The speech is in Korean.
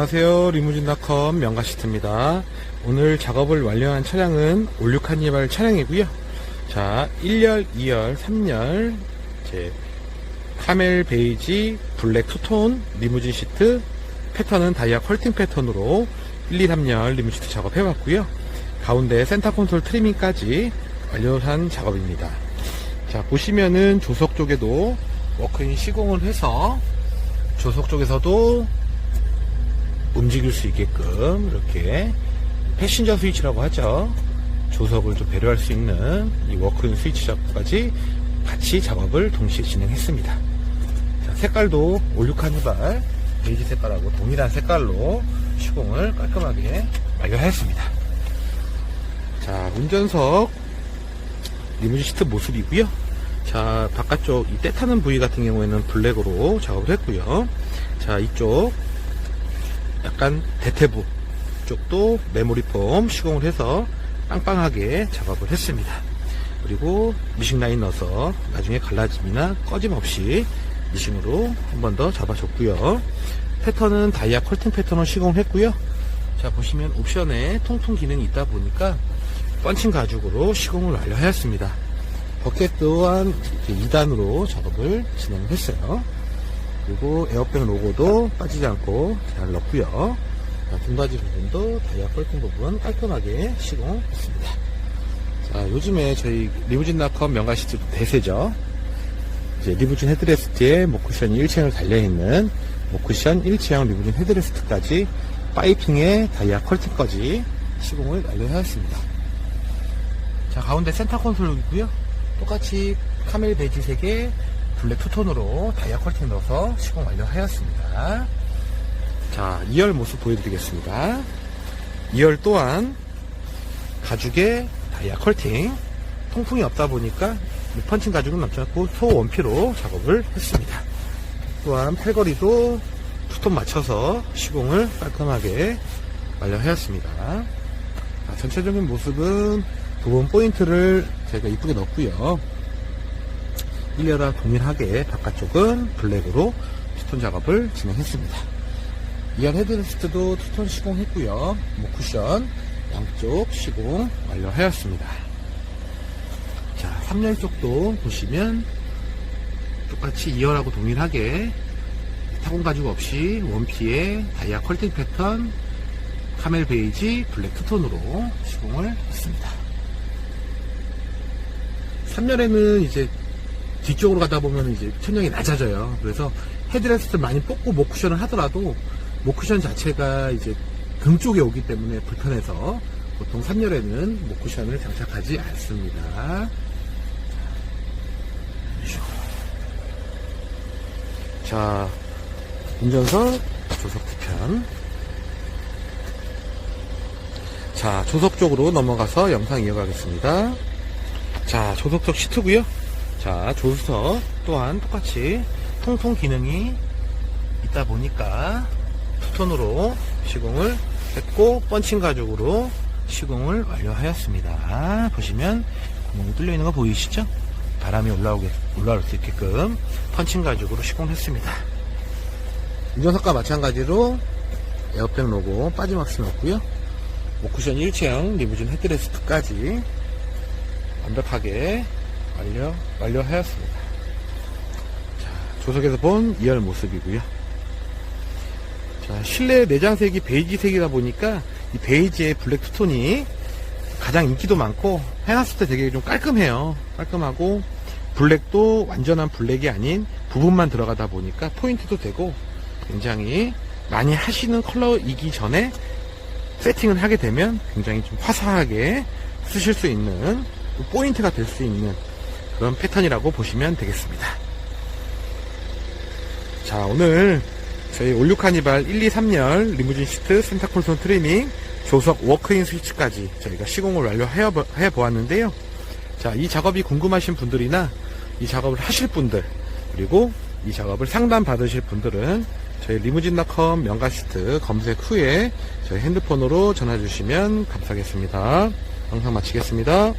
안녕하세요. 리무진닷컴 명가시트입니다. 오늘 작업을 완료한 차량은 올류 카니발 차량이고요. 자, 1열, 2열, 3열, 제 카멜 베이지 블랙 투톤 리무진 시트 패턴은 다이아 컬팅 패턴으로 1, 2, 3열 리무진 시트 작업해봤고요. 가운데 센터 콘솔 트리밍까지 완료한 작업입니다. 자, 보시면은 조석 쪽에도 워크인 시공을 해서 조석 쪽에서도 움직일 수 있게끔 이렇게 패신저 스위치라고 하죠. 조석을 좀 배려할 수 있는 이 워크인 스위치 작업까지 같이 작업을 동시에 진행했습니다. 자, 색깔도 올류 카니발 베이지 색깔하고 동일한 색깔로 시공을 깔끔하게 완료하였습니다. 자, 운전석 리무진 시트 모습이고요. 자, 바깥쪽 이때 타는 부위 같은 경우에는 블랙으로 작업을 했고요. 자, 이쪽 약간 대퇴부 쪽도 메모리 폼 시공을 해서 빵빵하게 작업을 했습니다. 그리고 미싱 라인 넣어서 나중에 갈라짐이나 꺼짐 없이 미싱으로 한 번 더 잡아줬고요. 패턴은 다이아 컬팅 패턴을 시공을 했고요. 자 보시면 옵션에 통풍 기능이 있다 보니까 펀칭 가죽으로 시공을 완료하였습니다. 버켓 또한 2단으로 작업을 진행을 했어요. 그리고 에어백 로고도 빠지지 않고 잘 넣고요. 자, 등받이 부분도 다이아 컬팅 부분 깔끔하게 시공했습니다. 자, 요즘에 저희 리무진닷컴 명가시트 대세죠. 이제 리무진 헤드레스트에 모쿠션이 일체형을 달려있는 모쿠션 일체형 리무진 헤드레스트까지 파이핑에 다이아 컬팅까지 시공을 완료하였습니다. 자, 가운데 센터 콘솔이고요. 똑같이 카멜 베이지 색의 블랙 투톤으로 다이아 컬팅 넣어서 시공 완료하였습니다. 자, 2열 모습 보여드리겠습니다. 2열 또한 가죽에 다이아 컬팅 통풍이 없다 보니까 펀칭 가죽은 남지 않고 소원피로 작업을 했습니다. 또한 팔걸이도 투톤 맞춰서 시공을 깔끔하게 완료하였습니다. 자, 전체적인 모습은 부분 포인트를 제가 이쁘게 넣었고요. 1열랑 동일하게 바깥쪽은 블랙으로 투톤 작업을 진행했습니다. 2열 헤드레스트도 투톤 시공했고요. 뭐 쿠션 양쪽 시공 완료하였습니다. 자, 3열 쪽도 보시면 똑같이 2열하고 동일하게 타공 가죽 없이 원피에 다이아 컬팅 패턴 카멜 베이지 블랙 투톤으로 시공을 했습니다. 3열에는 이제 뒤쪽으로 가다 보면 이제 천장이 낮아져요. 그래서 헤드레스트 많이 뽑고 모쿠션을 하더라도 모쿠션 자체가 이제 등 쪽에 오기 때문에 불편해서 보통 3열에는 모쿠션을 장착하지 않습니다. 자, 운전석 조석 뒤편. 자, 조석 쪽으로 넘어가서 영상 이어가겠습니다. 자, 조석적 시트고요. 자, 조수석 또한 똑같이 통풍 기능이 있다 보니까 투톤으로 시공을 했고 펀칭 가죽으로 시공을 완료하였습니다. 보시면 구멍이 뚫려 있는 거 보이시죠? 바람이 올라오게 올라올 수 있게끔 펀칭 가죽으로 시공했습니다. 운전석과 마찬가지로 에어백 로고 빠짐없이 넣었고요. 모쿠션 일체형 리무진 헤드레스트까지 완벽하게 완료, 완료하였습니다. 자, 조석에서 본 2열 모습이고요. 자, 실내 내장색이 베이지색이다 보니까 이 베이지의 블랙 투톤이 가장 인기도 많고 해놨을 때 되게 좀 깔끔해요. 깔끔하고 블랙도 완전한 블랙이 아닌 부분만 들어가다 보니까 포인트도 되고 굉장히 많이 하시는 컬러이기 전에 세팅을 하게 되면 굉장히 좀 화사하게 쓰실 수 있는 포인트가 될 수 있는 그런 패턴이라고 보시면 되겠습니다. 자, 오늘 저희 올류 카니발 1, 2, 3열 리무진 시트 콘솔 트리밍 조석 워크인 스위치까지 저희가 시공을 완료해 보았는데요. 자, 이 작업이 궁금하신 분들이나 이 작업을 하실 분들 그리고 이 작업을 상담 받으실 분들은 저희 리무진닷컴 명가 시트 검색 후에 저희 핸드폰으로 전화 주시면 감사하겠습니다. 영상 마치겠습니다.